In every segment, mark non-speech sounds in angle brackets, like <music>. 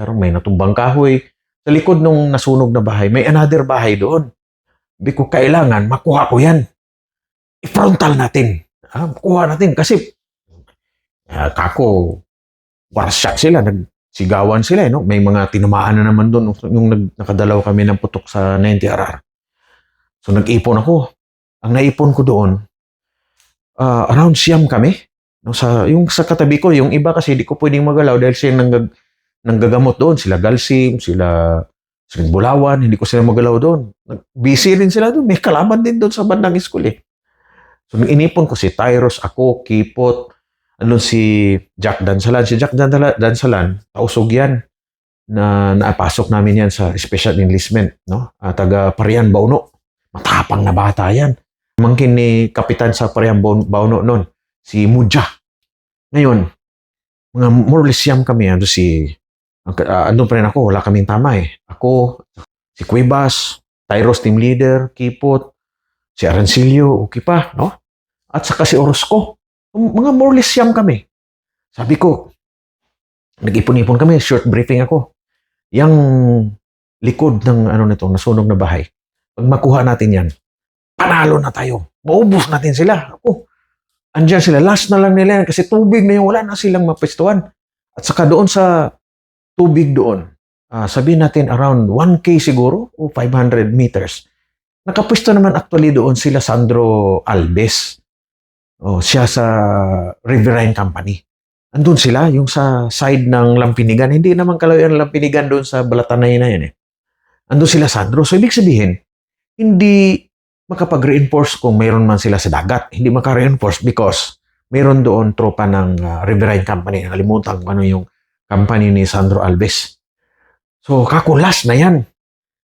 Pero may natumbang kahoy. Sa likod nung nasunog na bahay, may another bahay doon. Sabi ko, kailangan makuha ko yan. I-frontal natin. Ah, makuha natin kasi ah, kako, warshak sila, nagsigawan sila. Eh, no? May mga tinamaan na naman doon yung nag, nakadalaw kami ng putok sa 90RR. So nag-ipon ako. Ang naipon ko doon, ah, around siyam kami. No, sa, yung sa katabi ko, yung iba kasi di ko pwedeng magalaw dahil sila nanggag, nanggagamot doon. Sila Galsim, sila sila Bulawan, hindi ko sila magalaw doon. Busy rin sila doon. May kalaban din doon sa bandang school eh. So, nung inipon ko si Tyros, ako, Kipot, ano si Jack Dansalan. Si Jack Dan- Dansalan, tausog yan na naapasok namin yan sa special enlistment, no? At taga Parian Bauno. Matapang na bata yan. Mangkin ni kapitan sa Parian Bau- Bauno noon, si Muja. Ngayon, mga more or less yam kami, ano si, uh, ano pa rin ako, wala kaming tama eh. Ako, si Cuevas, Tyros team leader, Kipot, si Arancilio, okay pa, no? At saka si Orozco. Mga more or less yam kami. Sabi ko, nag-ipon-ipon kami, short briefing ako. Yang likod ng ano nito, nasunog na bahay. Pag makuha natin yan, panalo na tayo. Maubos natin sila. Ako, andyan sila. Last na lang nila yan kasi tubig na yung wala na silang mapestuhan. At saka doon sa tubig doon, ah, sabihin natin around 1K siguro o 500 meters. Nakapwesto naman actually doon sila Sandro Alves. Oh, siya sa Riverine Company. Andun sila, yung sa side ng Lampinigan. Hindi naman kalayo ang Lampinigan doon sa Balatanay na yan eh. Andun sila Sandro. So, ibig sabihin, hindi makapag-reinforce kung mayroon man sila sa dagat. Hindi maka-reinforce because mayroon doon tropa ng uh, Riverine Company. Nakalimutan kung ano yung company ni Sandro Alves. So, kakulas na yan.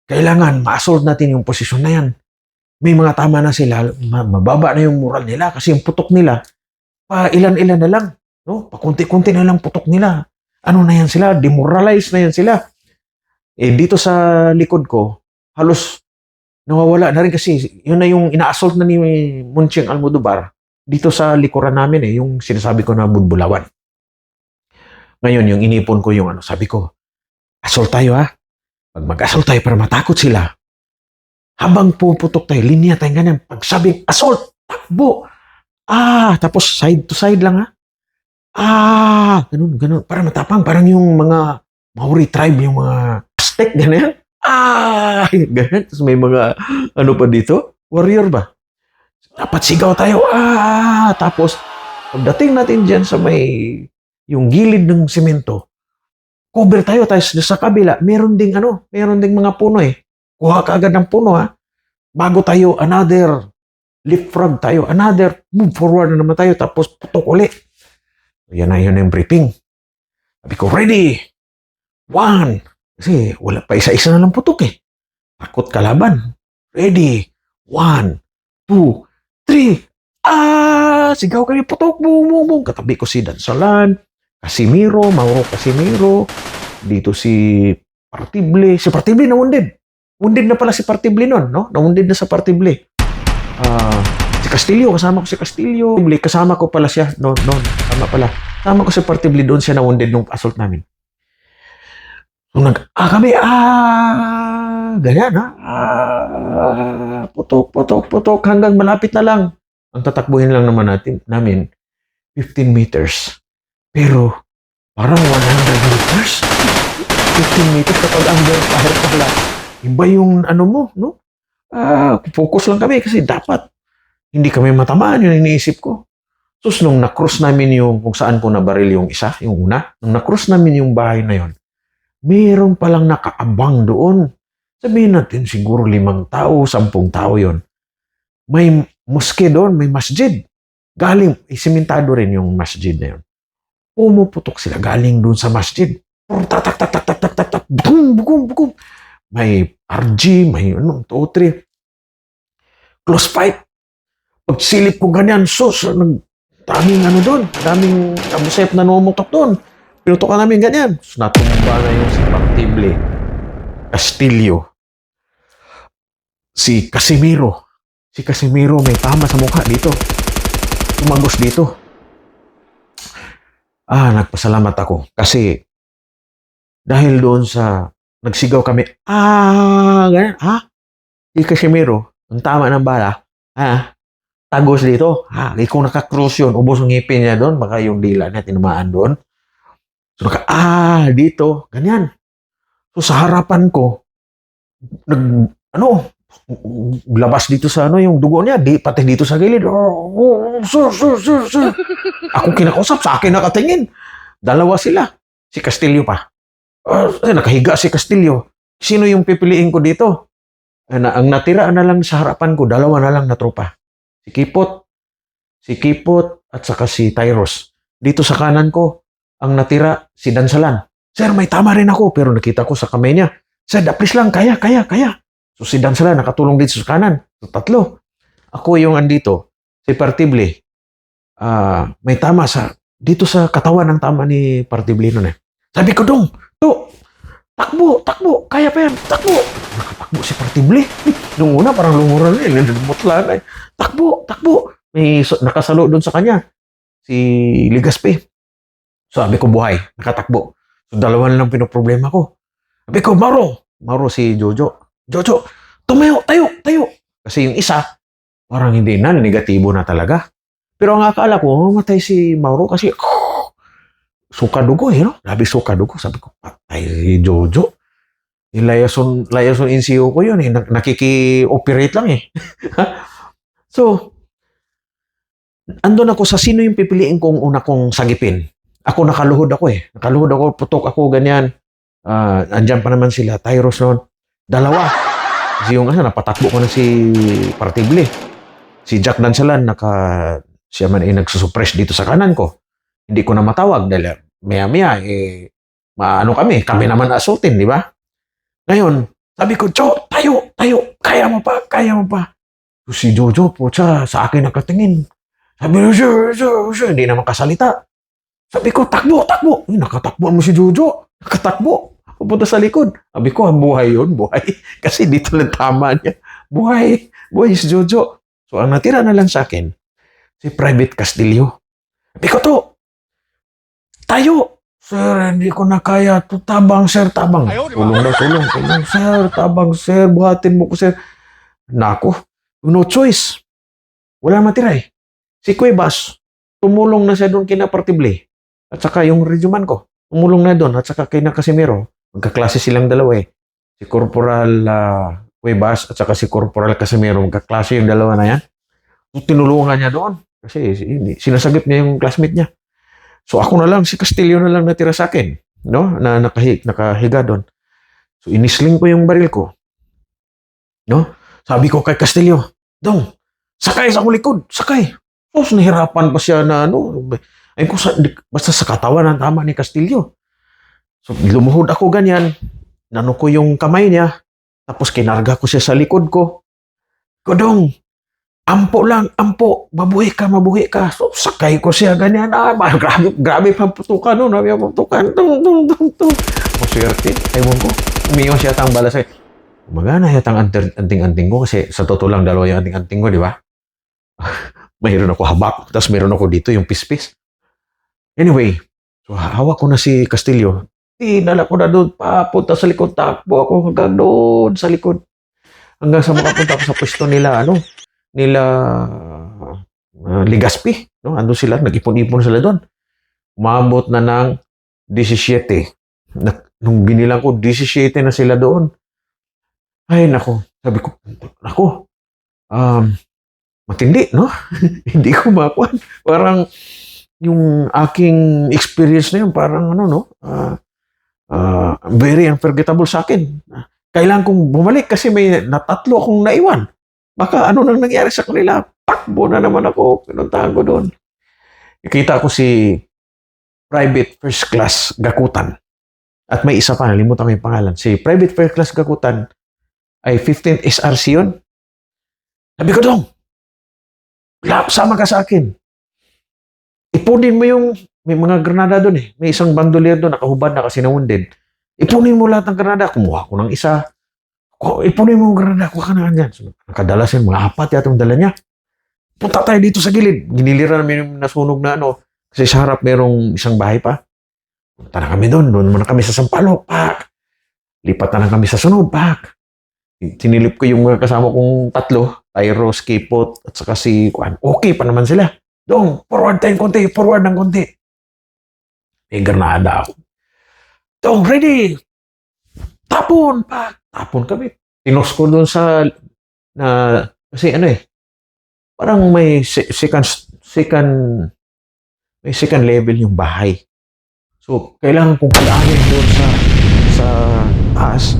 Kailangan ma-assault natin yung posisyon na yan. May mga tama na sila, ma- mababa na yung moral nila kasi yung putok nila, pa ilan-ilan na lang. No? Pakunti-kunti na lang putok nila. Ano na yan sila? Demoralize na yan sila. Eh, dito sa likod ko, halos nawawala na rin kasi yun na yung ina-assault na ni Munching Almodovar dito sa likuran namin eh, yung sinasabi ko na bulbulawan. Ngayon, yung inipon ko yung ano, sabi ko, assault tayo ha. Pag mag-assault tayo para matakot sila, habang puputok tayo, linya tayo ganyan. Pag sabing assault, takbo. Ah, tapos side to side lang ha. Ah, ganun, ganun. Para matapang, parang yung mga Maori tribe, yung mga Aztec, ganyan. Ah, <laughs> ganyan. Tapos may mga, ano pa dito? Warrior ba? Dapat sigaw tayo. Ah, tapos, pagdating natin dyan sa may, yung gilid ng simento, cover tayo, tayo sa kabila, meron ding ano, meron ding mga puno eh. Kuha ka agad ng puno ha. Bago tayo, another leapfrog tayo, another move forward na naman tayo, tapos putok uli. Yan na yun yung briefing. Sabi ko, ready! One! Kasi wala pa isa-isa na lang putok eh. Takot kalaban. Ready! One, two, three! Ah! Sigaw kami putok! Boom, boom, boom! Katabi ko si Dansalan, Casimiro, Mauro Casimiro, dito si Partible. Si Partible na wounded. Wounded na pala si Partible nun, no? Na-wounded na sa Partible. Ah, si Castillo, kasama ko si Castillo. Kasama ko pala siya, no, no, tama pala. Kasama ko si Partible doon siya na-wounded nung assault namin. Nung nag, ah, kami, ah, ganyan, ha? Ah, putok, putok, putok, hanggang malapit na lang. Ang tatakbuhin lang naman natin, namin, 15 meters. Pero, parang 100 meters. 15 meters kapag under fire pala. Iba yung ano mo, no? Ah, focus lang kami kasi dapat hindi kami matamaan, yun iniisip ko. Sus, nung na-cross namin yung kung saan po nabaril yung isa, yung una, nung na-cross namin yung bahay na yon, mayroon palang nakaabang doon. Sabihin natin siguro limang tao, sampung tao yon. May moske doon, may masjid. Galing, isimentado rin yung masjid na yon. Pumuputok sila galing doon sa masjid. Tatak, tak, tak, tak, tak, tak, tak, bugum, bugum, bugum. May RG, may ano, 2, 3. Close fight. Pagsilip ko ganyan, sus, nag, daming ano doon, daming kabusep na numutok doon. Pinutokan namin ganyan. So, natumba na yung si Partible, Castillo, si Casimiro. Si Casimiro may tama sa mukha dito. Tumagos dito. Ah, nagpasalamat ako kasi Dahil doon sa nagsigaw kami, ah, ganyan, ha? Di Casimiro, ang tama ng bala, ha? Tagos dito, ha? Kung nakakrus yun, ubos ang ngipin niya doon, baka yung dila niya tinamaan doon. So, naka, ah, dito, ganyan. So, sa harapan ko, nag, ano, labas dito sa ano, yung dugo niya, di, pati dito sa gilid. Oh, oh, sir, sir, sir, sir. Ako kinakausap, sa akin nakatingin. Dalawa sila. Si Castillo pa. Eh, nakahiga si Castillo. Sino yung pipiliin ko dito? Eh, na, ang natira na lang sa harapan ko, dalawa na lang na tropa. Si Kipot, si Kipot, at saka si Tyros. Dito sa kanan ko, ang natira, si Dansalan. Sir, may tama rin ako, pero nakita ko sa kamay niya. Sir, daplis lang, kaya, kaya, kaya. So si Dansalan nakatulong dito sa kanan. So tatlo. Ako yung andito. Si Partible. Ah, may tama sa dito sa katawan ng tama ni Partible nun eh. Sabi ko dong, to, takbo, takbo, kaya pa yan, takbo. Nakatakbo si Partible. <laughs> Nung una parang lumuran eh, lumutla na eh. Takbo, takbo. May so, nakasalo doon sa kanya. Si Ligaspe. Sabi ko buhay, nakatakbo. So dalawa na lang pinoproblema ko. Sabi ko, Maro, Maro si Jojo. Jojo, tumayo, tayo, tayo. Kasi yung isa, parang hindi na, negatibo na talaga. Pero ang akala ko, mamatay si Mauro kasi <sighs> suka dugo eh, no? Sabi suka dugo. Sabi ko, patay si Jojo. Yung liaison, liaison NCO ko yun eh. Nak- Nakiki-operate lang eh. <laughs> so, andun ako sa sino yung pipiliin kong una kong sagipin. Ako nakaluhod ako eh. Nakaluhod ako, putok ako, ganyan. Ah, andyan pa naman sila, Tyros noon. Dalawa. Kasi yung ano, napatakbo ko na si Partible. Si Jack Dansalan, naka, siya man ay nagsusuppress dito sa kanan ko. Hindi ko na matawag dahil maya-maya, eh, maano kami, kami naman asutin, di ba? Ngayon, sabi ko, Cho, tayo, tayo, kaya mo pa, kaya mo pa. So, si Jojo po siya, sa akin nakatingin. Sabi ko, sure, sure, sure, hindi naman kasalita. Sabi ko, takbo, takbo. Ay, nakatakbo mo si Jojo. Nakatakbo. Pupunta sa likod. Sabi ko, "Ah, buhay yun, buhay. <laughs> Kasi dito lang tama niya. Buhay, buhay si Jojo. So, ang natira na lang sa akin, si Private Castillo. Sabi ko to, tayo. Sir, hindi ko na kaya. To, tabang, sir, tabang. Ayaw, di ba? Tulong daw, tulong, tulong. Sir, tabang, sir. Buhatin mo ko, sir. Nako, no choice. Wala matira eh. Si Cuevas, tumulong na siya doon kina Partible. At saka yung regiman ko, tumulong na doon. At saka kina Casimiro. Magkaklase silang dalawa eh. Si Corporal ah, Cuevas at saka si Corporal Casimiro. Magkaklase yung dalawa na yan. So, tinulungan niya doon. Kasi si- sinasagip niya yung classmate niya. So ako na lang, si Castillo na lang natira sa akin. No? Na nakahi, nakahiga doon. So inisling ko yung baril ko. No? Sabi ko kay Castillo, Dong, sakay sa likod, sakay. Tapos nahirapan pa siya na ano. Ay ko sa, basta sa katawan ang tama ni Castillo. So lumuhod ako ganyan. Nano ko yung kamay niya. Tapos kinarga ko siya sa likod ko. Kodong, ampo lang, ampo, mabuhi ka, mabuhi ka. So, sakay ko siya ganyan. Ah, ba, grabe, grabe pa putukan no, grabe pa putukan. Tung, tung, tung, tung. Maswerte, ewan ko. Umiyaw siya tang bala sa'yo. Magana yata ang anting-anting ko kasi sa totoo lang dalawa yung anting-anting ko, di ba? <laughs> mayroon ako habak, tapos mayroon ako dito yung pispis. Anyway, so hawak ko na si Castillo. Tinala ko na doon, papunta sa likod, takbo ako hanggang doon sa likod. Hanggang sa makapunta ako sa pwesto nila, ano, nila uh, Ligaspi. No? Ando sila, nag-ipon-ipon sila doon. Umabot na ng 17. Na, nung binilang ko, 17 na sila doon. Ay, nako. Sabi ko, nako, um, matindi, no? <laughs> Hindi ko makuha. Parang, yung aking experience na yun, parang ano, no? Ah, ah, very unforgettable sa akin. Kailangan kong bumalik kasi may natatlo akong naiwan. Baka ano nang nangyari sa kanila, takbo na naman ako, pinuntahan ko doon. Nakita ko si Private First Class Gakutan. At may isa pa, nalimutan ko yung pangalan. Si Private First Class Gakutan ay 15th SRC yun. Sabi ko dong, "Lap, sama ka sa akin. Ipunin mo yung, may mga granada doon eh. May isang bandolier doon, nakahubad na kasi nawundin. Ipunin mo lahat ng granada. Kumuha ko ng isa. Ipunin mo yung granada. Kuha ka na yan. So, nakadala siya, mga apat yata yung dala niya. Punta tayo dito sa gilid. Giniliran namin yung nasunog na ano. Kasi sa harap merong isang bahay pa. Punta na kami doon. Doon muna kami sa Sampaloc, pak. Lipat na lang kami sa sunod, pak. Sinilip ko yung mga kasama kong tatlo, Tyro, Skipot, at saka si Juan. Okay pa naman sila. Dong, forward tayo konti, forward ng konti. May granada ako. Dong, ready! Tapon, pak! Tapon kami. Tinos ko doon sa, na, kasi ano eh, parang may se- second, second, may second level yung bahay. So, kailangan kong palaanin doon sa, sa taas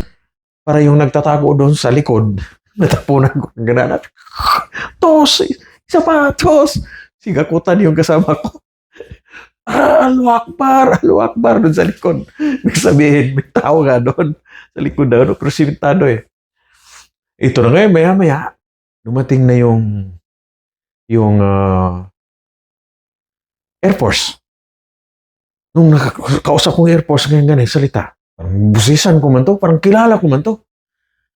para yung nagtatago doon sa likod, <laughs> natapunan ko ng granada. <laughs> Tos! Isa pa, tos! Sigakutan yung kasama ko. Ah, Allahu Akbar, Allahu Akbar doon sa likod. Ibig sabihin, may tao nga doon sa likod na ano, krusimentado eh. Ito na ngayon, maya-maya, dumating na yung yung ah, Air Force. Nung nakakausap kong Air Force ngayon ganun, salita, parang busisan ko man to, parang kilala ko man to.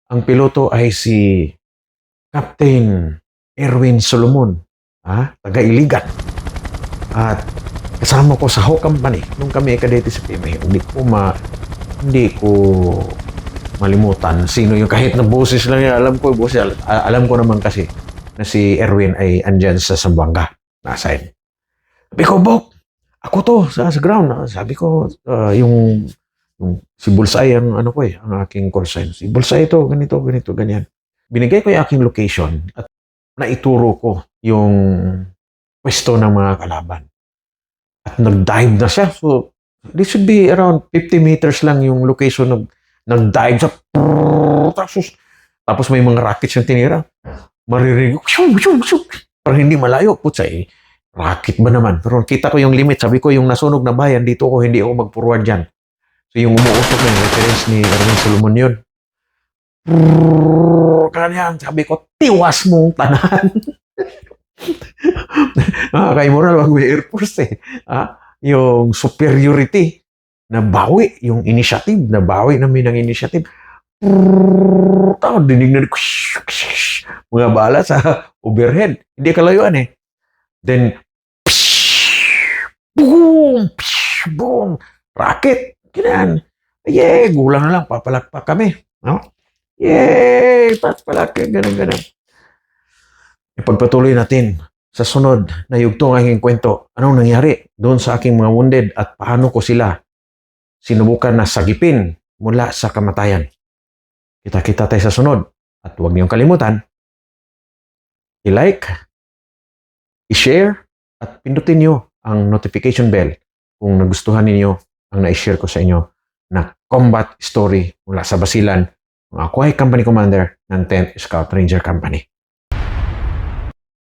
Ang piloto ay si Captain Erwin Solomon, ha? taga Iligan. At kasama ko sa Hawk Company nung kami kadete sa PMA. Hindi ko ma hindi ko malimutan sino yung kahit na boses lang yan. Alam ko, boses, al- alam ko naman kasi na si Erwin ay andyan sa Zamboanga. Nasa Sabi ko, Bok, ako to sa, sa ground. ah." Sabi ko, ah, yung, yung si Bulsay ang ano ko eh, ang aking call sign. Si Bulsay ito, ganito, ganito, ganyan. Binigay ko yung aking location at naituro ko yung pwesto ng mga kalaban. Nag-dive na siya. So, this should be around 50 meters lang yung location ng nag-dive sa tapos, tapos may mga rockets yung tinira. Maririnig, shum. Parang hindi malayo. Putsa eh, rocket ba naman? Pero kita ko yung limit. Sabi ko, yung nasunog na bayan, dito ko, hindi ako mag-forward dyan. So yung umuusok na yung reference ni Erwin Solomon yun. Kanya, sabi ko, tiwas mong tanan. <laughs> Nakakaimural wag may Air Force eh. Ah, yung superiority na bawi, yung initiative, na bawi namin ng initiative. Tao, dinig na mga bala sa overhead. Hindi kalayuan eh. Then, boom, boom, rocket. Ganyan. Yay, gulang na lang, papalakpak kami. No? Yay, papalak, ganun, ganun. Ipagpatuloy natin sa sunod na yugto ng aking kwento. Anong nangyari doon sa aking mga wounded at paano ko sila sinubukan na sagipin mula sa kamatayan. Kita-kita tayo sa sunod. At huwag niyong kalimutan, i-like, i-share, at pindutin niyo ang notification bell kung nagustuhan ninyo ang na-share ko sa inyo na combat story mula sa Basilan, ng ako ay company commander ng 10th Scout Ranger Company.